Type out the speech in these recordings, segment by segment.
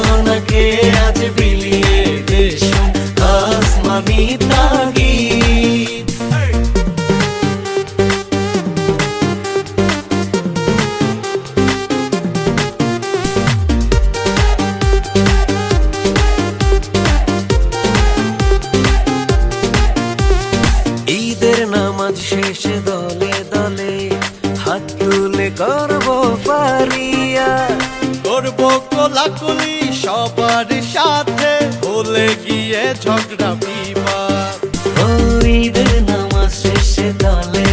আপনাকে আজ বিলিয়ে দেশ আসমানি শেষে দলে দলে হাত তুলে করব কোলাকুলি সবার সাথে বলে গিয়ে ঝগড়া বিবাদ। নামাজ শেষে দলে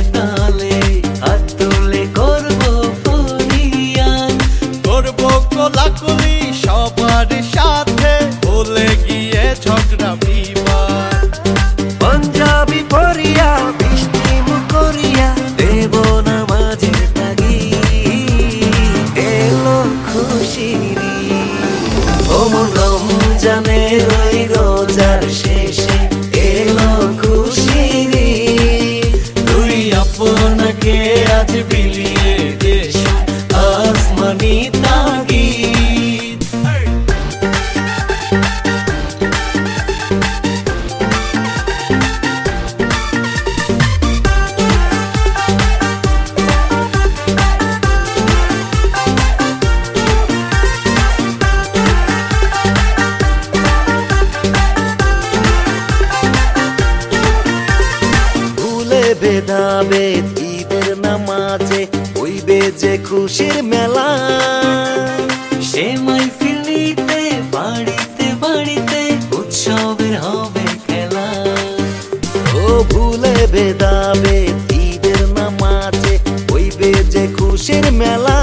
বেদাবে ঈদের নামাজে হইবে যে খুশির মেলা। সে মাইফিল বাড়িতে বাড়িতে উৎসবের হবে খেলা। ও ভুলে বেদাবে ঈদের নামাজে হইবে যে খুশির মেলা।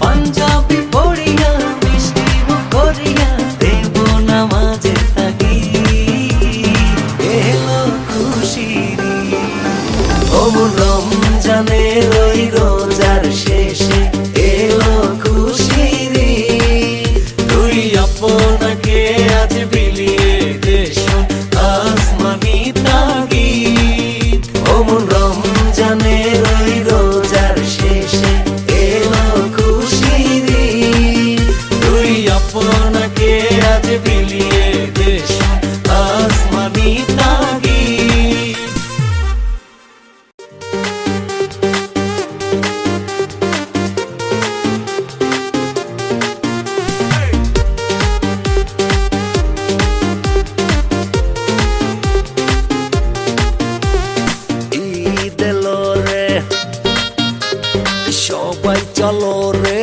পাঞ্জাবি পড়িয়া, মিষ্টি করিয়া দেব নামাজের তাগি এলো খুশির অমন রমজানের ওই রোজার শেষে এলো তুই আপনাকে টোপাই চলো রে